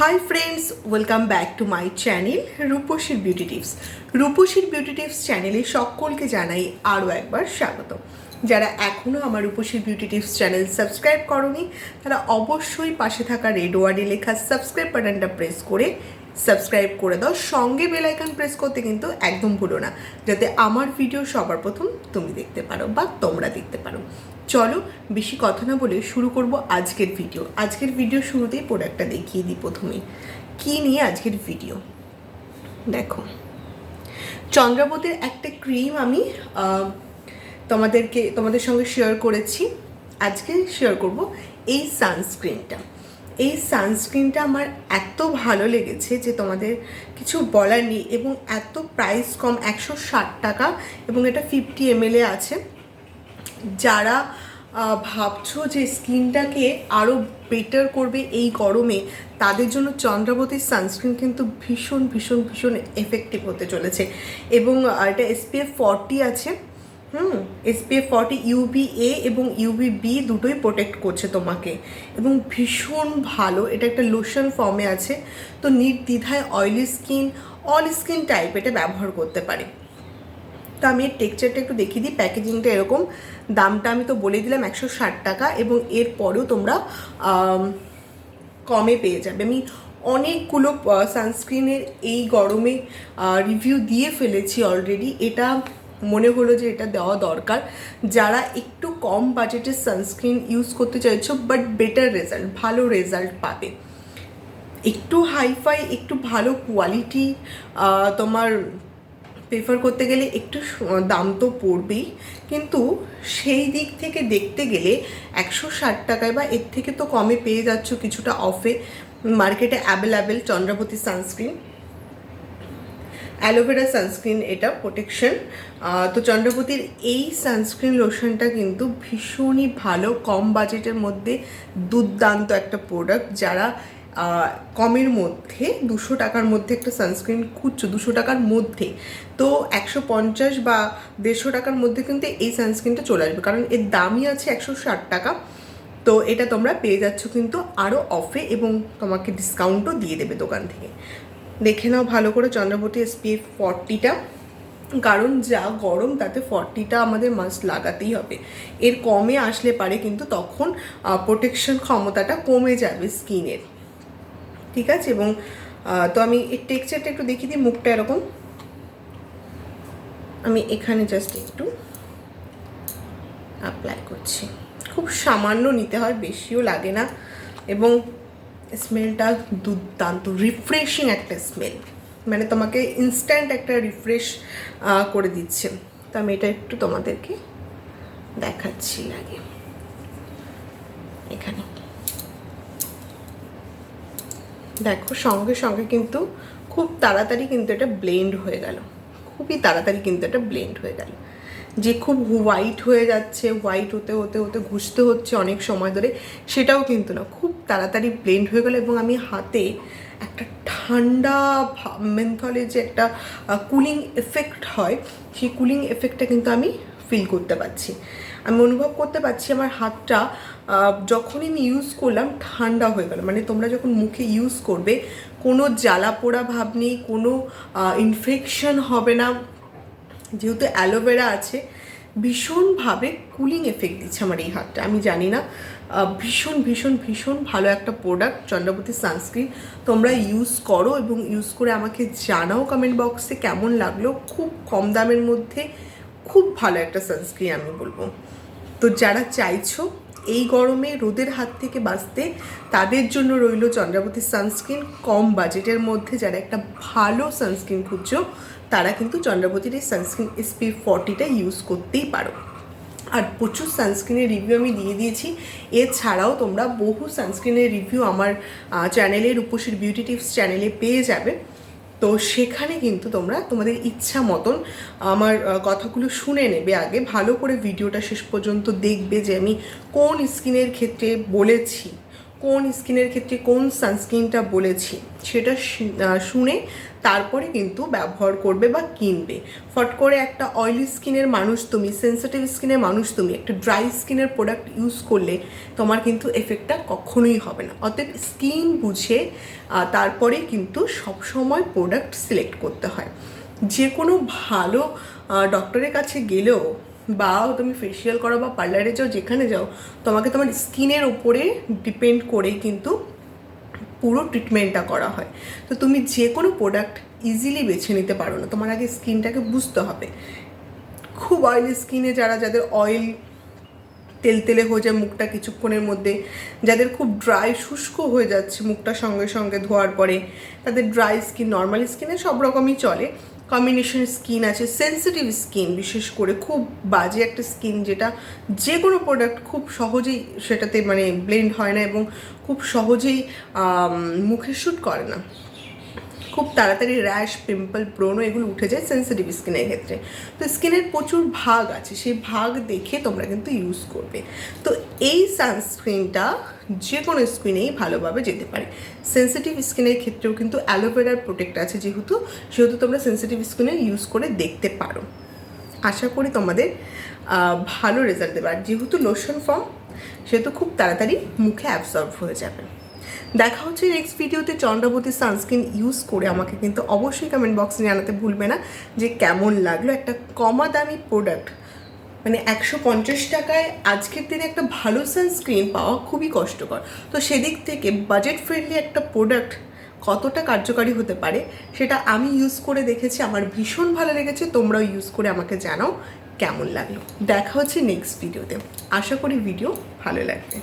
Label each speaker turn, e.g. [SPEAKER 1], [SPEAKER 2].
[SPEAKER 1] Hi friends welcome back to my channel রূপসীর beauty tips রূপসীর beauty tips চ্যানেলে সকলকে জানাই আরও একবার স্বাগত। যারা এখনও আমার রূপসীর বিউটি টিপস চ্যানেল সাবস্ক্রাইব করনি, তারা অবশ্যই পাশে থাকা রেড ওয়ার্ডে লেখা সাবস্ক্রাইব বাটনটা প্রেস করে সাবস্ক্রাইব করে দাও। সঙ্গে বেল আইকন প্রেস করতে কিন্তু একদম ভুলো না, যাতে আমার ভিডিও সবার প্রথম তুমি দেখতে পারো বা তোমরা দেখতে পারো। চলো বেশি কথা না বলে শুরু করব আজকের ভিডিও আজকের ভিডিও শুরুতেই প্রোডাক্টটা দেখিয়ে দিই প্রথমেই। কী নিয়ে আজকের ভিডিও দেখো, চন্দ্রাবতীর একটা ক্রিম আমি তোমাদেরকে, তোমাদের সঙ্গে শেয়ার করেছি। আজকে শেয়ার করব এই সানস্ক্রিনটা এই সানস্ক্রিনটা আমার এত ভালো লেগেছে যে তোমাদের কিছু বলার নেই এবং এত প্রাইস কম, একশো ষাট টাকা এবং এটা ফিফটি এমএলএ আছে। যারা ভাবছ যে স্কিনটাকে আরও বেটার করবে এই গরমে, তাদের জন্য চন্দ্রাবতীর সানস্ক্রিন কিন্তু ভীষণ ভীষণ ভীষণ এফেক্টিভ হতে চলেছে। এবং এটা এসপিএফ ফর্টি আছে। হুম এসপিএফ ফর্টি ইউবি এ এবং ইউবি বি দুটোই প্রোটেক্ট করছে তোমাকে। এবং ভীষণ ভালো, এটা একটা লোশন ফর্মে আছে। তো নির্দ্বিধায় oily skin all skin type এটা ব্যবহার করতে পারে। তো আমি এর টেক্সচারটা একটু দেখিয়ে দিই, প্যাকেজিংটা এরকম। দামটা আমি তো বলে দিলাম একশো ষাট টাকা এবং এর পরেও তোমরা কমে পেয়ে যাবে। আমি অনেকগুলো সানস্ক্রিনের এই গরমে রিভিউ দিয়ে ফেলেছি অলরেডি এটা মনে হলো যে এটা দেওয়া দরকার। যারা একটু কম বাজেটের সানস্ক্রিন ইউজ করতে চাইছো বাট বেটার রেজাল্ট ভালো রেজাল্ট পাবে। একটু হাইফাই একটু ভালো কোয়ালিটি তোমার প্রেফার করতে গেলে একটু দাম তো পড়বেই। কিন্তু সেই দিক থেকে দেখতে গেলে একশো ষাট টাকায় বা এর থেকে তো কমে পেয়ে যাচ্ছ কিছুটা অফে মার্কেটে available Chandrabati sunscreen aloe vera sunscreen এটা প্রোটেকশন তো চন্দ্রপতির এই সানস্ক্রিন লোশনটা কিন্তু ভীষণই ভালো, কম বাজেটের মধ্যে দুর্দান্ত একটা প্রোডাক্ট যারা কমের মধ্যে দুশো টাকার মধ্যে একটা সানস্ক্রিন খুঁজছো, দুশো টাকার মধ্যে। তো একশো পঞ্চাশ বা দেড়শো টাকার মধ্যে কিন্তু এই সানস্ক্রিনটা চলে আসবে, কারণ এর দামই আছে একশো ষাট টাকা। তো এটা তোমরা পেয়ে যাচ্ছ কিন্তু আরও অফে এবং তোমাকে ডিসকাউন্টও দিয়ে দেবে দোকান থেকে। দেখে নাও ভালো করে চন্দ্রবতী এসপিএফ ফর্টিটা কারণ যা গরম, তাতে ফর্টিটা আমাদের মাস্ট লাগাতেই হবে। এর কমে আসলে পারে কিন্তু তখন প্রোটেকশন ক্ষমতাটা কমে যাবে স্কিনের ঠিক আছে? এবং তো আমি এর টেক্সচারটা একটু দেখিয়ে দিই, মুখটা এরকম। আমি এখানে জাস্ট একটু অ্যাপ্লাই করছি। খুব সামান্য নিতে হয়, বেশিও লাগে না। এবং স্মেলটা দুর্দান্ত রিফ্রেশিং একটা স্মেল মানে তোমাকে ইনস্ট্যান্ট একটা রিফ্রেশ করে দিচ্ছে। তো আমি এটা একটু তোমাদেরকে দেখাচ্ছি লাগে এখানে। দেখো, সঙ্গে সঙ্গে কিন্তু খুব তাড়াতাড়ি কিন্তু এটা ব্লেন্ড হয়ে গেল। খুবই তাড়াতাড়ি কিন্তু এটা ব্লেন্ড হয়ে গেল। যে খুব হোয়াইট হয়ে যাচ্ছে হোয়াইট হতে হতে হতে ঘুষতে হচ্ছে অনেক সময় ধরে, সেটাও কিন্তু না। খুব তাড়াতাড়ি ব্লেন্ড হয়ে গেল এবং আমি হাতে একটা ঠান্ডা মেন্থলে যে একটা কুলিং এফেক্ট হয়, সেই কুলিং এফেক্টটা কিন্তু আমি ফিল করতে পারছি। আমি অনুভব করতে পারছি আমার হাতটা যখনই আমি ইউজ করলাম ঠান্ডা হয়ে গেল। মানে তোমরা যখন মুখে ইউজ করবে, কোনো জ্বালা পোড়া ভাব নেই, কোনো ইনফেকশন হবে না। যেহেতু অ্যালোভেরা আছে, ভীষণভাবে কুলিং এফেক্ট দিচ্ছে আমার এই হাতটা। আমি জানি না ভীষণ ভীষণ ভীষণ ভালো একটা প্রোডাক্ট চন্দ্রবতী সানস্ক্রিন তোমরা ইউজ করো এবং ইউজ করে আমাকে জানাও কমেন্ট বক্সে কেমন লাগল। খুব কম দামের মধ্যে খুব ভালো একটা সানস্ক্রিন আমি বলব। তো যারা চাইছো এই গরমে রোদের হাত থেকে বাঁচতে, তাদের জন্য রইল চন্দ্রাবতী সানস্ক্রিন কম বাজেটের মধ্যে যারা একটা ভালো সানস্ক্রিন খুঁজছো, তারা কিন্তু চন্দ্রাবতীর এই সানস্ক্রিন এসপি ফর্টিটা ইউজ করতেই পারো। আর প্রচুর সানস্ক্রিনের রিভিউ আমি দিয়ে দিয়েছি। এছাড়াও তোমরা বহু সানস্ক্রিনের রিভিউ আমার চ্যানেলের রূপসীর বিউটি টিপস চ্যানেলে পেয়ে যাবে। তো সেখানে কিন্তু তোমরা তোমাদের ইচ্ছা মতন আমার কথাগুলো শুনে নেবে আগে। ভালো করে ভিডিওটা শেষ পর্যন্ত দেখবে যে আমি কোন স্কিনের ক্ষেত্রে বলেছি। কোন স্কিনের ক্ষেত্রে কোন সানস্ক্রিনটা বলেছি, সেটা শুনে তারপরে কিন্তু ব্যবহার করবে বা কিনবে। ফট করে একটা অয়েলি স্কিনের মানুষ তুমি সেন্সিটিভ স্কিনের মানুষ তুমি, একটা ড্রাই স্কিনের প্রোডাক্ট ইউজ করলে তোমার কিন্তু এফেক্টটা কখনোই হবে না। অতএব স্কিন বুঝে তারপরে কিন্তু সবসময় প্রোডাক্ট সিলেক্ট করতে হয়। যে কোনো ভালো ডক্টরের কাছে গেলেও বা তুমি ফেসিয়াল করো বা পার্লারে যাও, যেখানে যাও, তোমাকে তোমার স্কিনের ওপরে ডিপেন্ড করেই কিন্তু পুরো ট্রিটমেন্টটা করা হয়। তো তুমি যে কোনো প্রোডাক্ট ইজিলি বেছে নিতে পারো না। তোমার আগে স্কিনটাকে বুঝতে হবে। খুব অয়েলি স্কিনে যারা, যাদের অয়েল তেলতেলে হয়ে যায় মুখটা কিছুক্ষণের মধ্যে, যাদের খুব ড্রাই শুষ্ক হয়ে যাচ্ছে মুখটা সঙ্গে সঙ্গে ধোয়ার পরে, তাদের ড্রাই স্কিন নর্মাল স্কিনে সব রকমই চলে। কম্বিনেশন স্কিন আছে সেন্সিটিভ স্কিন বিশেষ করে খুব বাজে একটা স্কিন যেটা যে কোনো প্রোডাক্ট খুব সহজেই সেটাতে মানে ব্লেন্ড হয় না এবং খুব সহজেই মুখে শ্যুট করে না। খুব তাড়াতাড়ি র্যাশ পিম্পল ব্রোনো এগুলো উঠে যায় সেন্সিটিভ স্কিনের ক্ষেত্রে। তো স্কিনের প্রচুর ভাগ আছে, সেই ভাগ দেখে তোমরা কিন্তু ইউজ করবে। তো এই সানস্ক্রিনটা যে কোনো স্কিনেই ভালোভাবে যেতে পারে। সেন্সিটিভ স্কিনের ক্ষেত্রেও কিন্তু অ্যালোভেরার প্রোটেক্ট আছে যেহেতু, সেহেতু তোমরা সেন্সিটিভ স্কিনে ইউজ করে দেখতে পারো। আশা করি তোমাদের ভালো রেজাল্ট দেবে। আর যেহেতু লোশন ফর্ম সেহেতু খুব তাড়াতাড়ি মুখে অ্যাবসর্ব হয়ে যাবে। দেখা হচ্ছে নেক্সট ভিডিওতে চন্দ্রবতী সানস্ক্রিন ইউজ করে আমাকে কিন্তু অবশ্যই কমেন্ট বক্সে জানাতে ভুলবে না যে কেমন লাগল একটা কমা দামি প্রোডাক্ট মানে একশো পঞ্চাশ টাকায় আজকের দিনে একটা ভালো সানস্ক্রিন পাওয়া খুবই কষ্টকর। তো সেদিক থেকে বাজেট ফ্রেন্ডলি একটা প্রোডাক্ট কতটা কার্যকারী হতে পারে সেটা আমি ইউজ করে দেখেছি, আমার ভীষণ ভালো লেগেছে, তোমরাও ইউজ করে আমাকে জানাও কেমন লাগল। দেখা হচ্ছে নেক্সট ভিডিওতে আশা করি ভিডিও ভালো লাগবে।